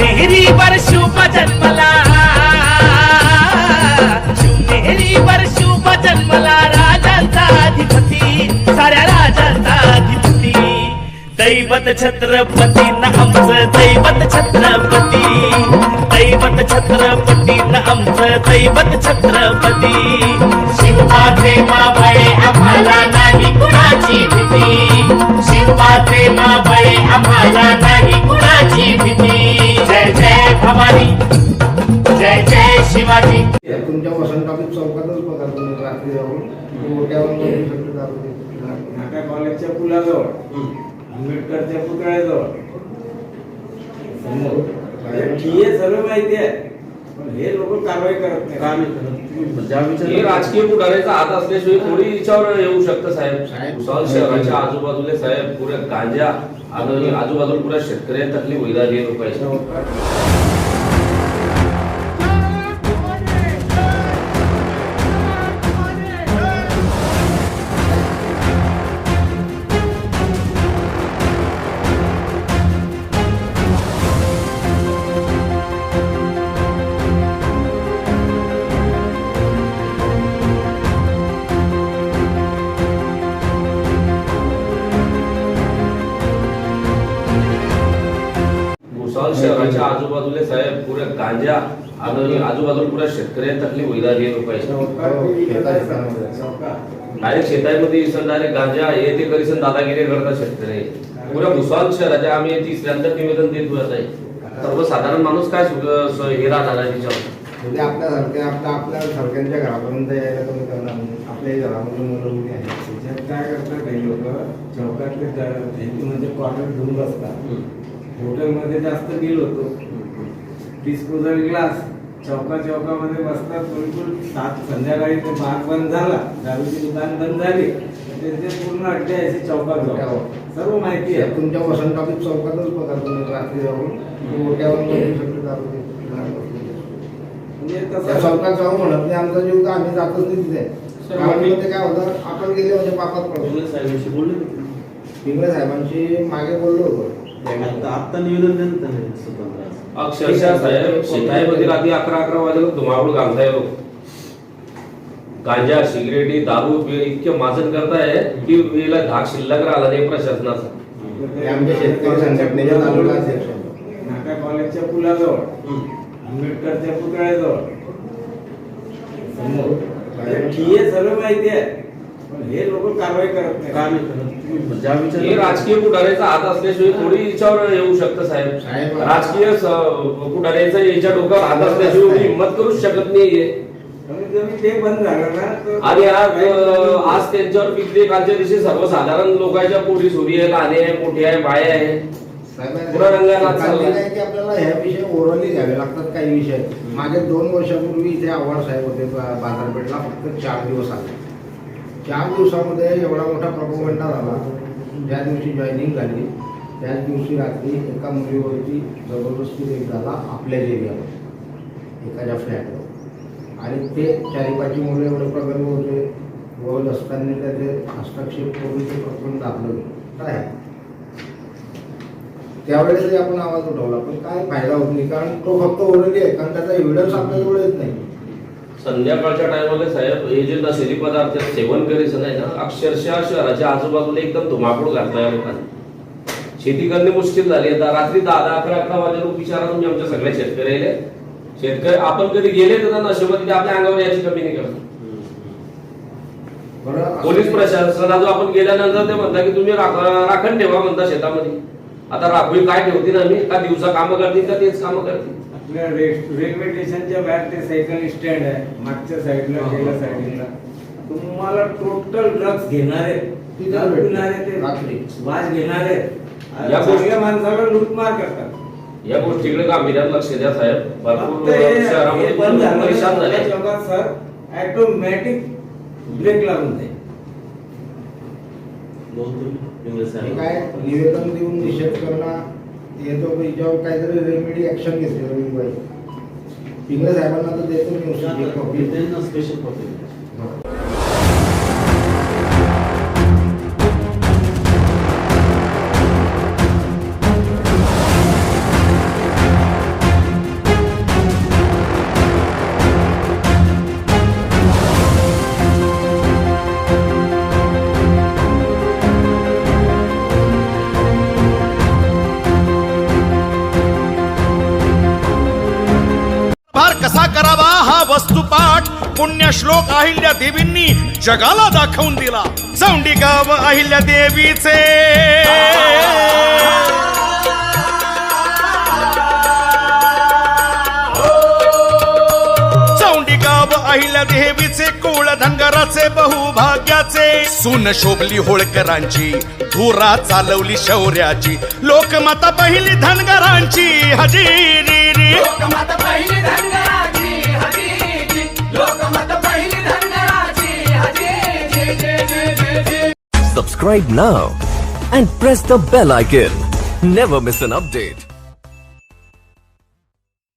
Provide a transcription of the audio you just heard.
शिवनेरीवर शुभ जन्मला. शिवनेरीवर शुभ जन्मला राजांचा अधिपती साऱ्या राजांचा अधिपती. दैवत छत्रपती न आमचं दैवत छत्रपती. दैवत छत्रपती न आमचं दैवत छत्रपती. शिवबाचे मावळे आम्हाला चौकातच रात्री जाऊन. कॉलेजच्या पुलाजवळ. आंबेडकरच्या पुतळ्याजवळ. ठीक आहे सर्व माहिती आहे. पण हे लोक कारवाई करत नाही का हे राजकीय पुढाऱ्याचा हात असल्याशिवाय थोडी याच्यावर येऊ शकतं साहेब. साहेब. भुसावळ शहराच्या आजूबाजूला साहेब पुऱ्या गांजा आजूबाजूला पुऱ्या शेतकऱ्यांतली वैरागी लोकांची शहराच्या आजूबाजूला साहेब पुऱ्या गांजा आणि आजूबाजूला पुऱ्या शेतकऱ्यांतली वैरागी लोकांची चौकात ते विकत आहे सर. चौकात डायरेक्ट शेतामध्ये इसन डायरेक्ट गांजा हे ते करीसन दादागिरी करतात शेतकरी. पुऱ्या भुसावळ शहराच्या आम्ही तिसऱ्यांदा निवेदन देत होत आहे. सर्वसाधारण माणूस काय हे राहणार आहे त्याच्यावर म्हणजे आपल्यासारख्या आपल्या आपल्या सारख्यांच्या घरापर्यंत यायला तुम्ही करणार नाही. आपल्याही घरामध्ये मुलं मुली आहेत. त्याच्यात काय करतात काही लोक? चौकातले हे म्हणजे क्वार्टर घेऊन बसतात. हॉटेलमध्ये जास्त बिल होतो. डिस्पोजल ग्लास चौका चौकामध्ये बसतात बिलकुल सात संध्याकाळी ते बाग बंद झाला दारूची दुकान बंद झाली तर ते पूर्ण अड्डे असे चौकात जाऊ सर्व माहिती आहे. तुमच्या वसंत चौकातच बघा तुम्ही रात्री जाऊन. मोठ्यावर बघू शकता दारू. म्हणजे तसं चौकात जाऊ म्हणत नाही आमचा जीव तर आम्ही जातच नाही तिथे. काय होतं आपण गेले म्हणजे पापात पडतो इंग्रज साहेबांशी बोलले. पिंगळे साहेबांशी मागे बोललो होतो. आता निवेदन. अक्षरशः साहेब शेताईमध्ये रात्री अकरा अकरा वाजेला धुमाकूळ घालताय लोक. गांजा सिगरेटी दारू बी- इतके माजन करताय की याला धाक शिल्लक राहिला नाही प्रशासनाचा. हे आमच्या शेतकरी संघटनेच्या तालुका अध्यक्ष. नाका कॉलेजच्या पुलाजवळ. आंबेडकरच्या पुतळ्याजवळ. आहे सर्व माहिती आहे. पण हे लोक कारवाई करत नाही हे राजकीय पुढाऱ्याचा हात असल्याशिवाय थोडी याच्यावर येऊ शकतं साहेब साहेब. राजकीय स- पुढाऱ्याचा याच्या डोक्यावर हात असल्याशिवाय हिंमत करूच शकत नाहीये कमीत कमी ते बंद झालं ना तर आणि आज अं, आज त्यांच्यावर पिकले कालच्या दिवशी सर्वसाधारण लोकांच्या पोटी सुरी आहे लहाने आहे मोठे आहे बाय आहे साहेबांनी रंगाला सांगितलं. आहे की आपल्याला ह्या विषय ओरली घ्यावे लागतात काही विषय मागे दोन वर्षापूर्वी इथे आव्हाड साहेब होते बा- बाजारपेठला फक्त चार दिवस आले चार दिवसामध्ये एवढा मोठा प्रपोगंडा झाला. ज्या दिवशी जॉईनिंग झाली त्याच दिवशी रात्री एका मुलीवरती जबरदस्ती रेप झाला आपल्याच एरियावर एखाद्या फ्लॅटवर आणि ते चारी पाचची मुलं एवढे प्रगल्भ होते व असताना त्याचे हस्तक्षेप करून ते प्रकरण दाबलं काय? त्यावेळेसही आपण आवाज उठवला पण काय फायदा होत नाही कारण तो फक्त ओरडली आहे कारण त्याचा एव्हिडन्स आपल्याजवळ येत नाही. संध्याकाळच्या टायमाला साहेब हे जे नशेली पदार्थ सेवन करायचं नाही ना अक्षरशः शहराच्या आजूबाजूला एकदम धुमाकूळ घातलाय लोकांनी. शेती करणे मुश्किल झाली. आता रात्री दहा दहा अकरा अकरा वाजे लोक विचारा तुम्ही आमच्या सगळ्या शेतकऱ्याला शेतकरी आपण कधी गेले तर नशेमध्ये ते आपल्या अंगावर याची कमी नाही करत पोलीस प्रशासना जो आपण गेल्यानंतर ते म्हणता की तुम्ही राख- राखण ठेवा म्हणता शेतामध्ये. आता राखोळी काय ठेवतील आम्ही? का दिवसा कामं करतील का तेच कामं करतील? रेल्वे स्टेशनच्या बाहेर ते सायकल स्टँड आहे. मागच्या साईडला हा. गेल्या साईडला तुम्हाला टोटल ड्रग्स घेणारे रात्री. वाज घेणारे या गोष्टी- चांगल्या माणसाला लूटमार करतात. या गोष्टीकडे गांभीर्यानं लक्ष द्या साहेब. भरपूर सर ऑटोमॅटिक ब्रेक लागून जाईल काय? निवेदन देऊन निषेध करणं याच्यावर काहीतरी रेमेडी ऍक्शन घेतली रविवारी पिंगळे साहेबांना तर देतो मी कसा करावा हा वस्तुपाठ पुण्य श्लोक अहिल्या देवींनी जगाला दाखवून दिला. चौंडी गाव अहिल्या देवीचे. चौंडी गाव अहिल्या देवीचे कुळ धनगराचे बहुभाग्याचे सून शोभली होळकरांची धुरा चालवली शौर्याची. लोकमाता पहिली धनगरांची हजेरी रे. लोकमत पहिली धनगराची हजेरी. लोकमत पहिली धनगराची हजेरी. Subscribe now and press the bell icon. Never miss an update.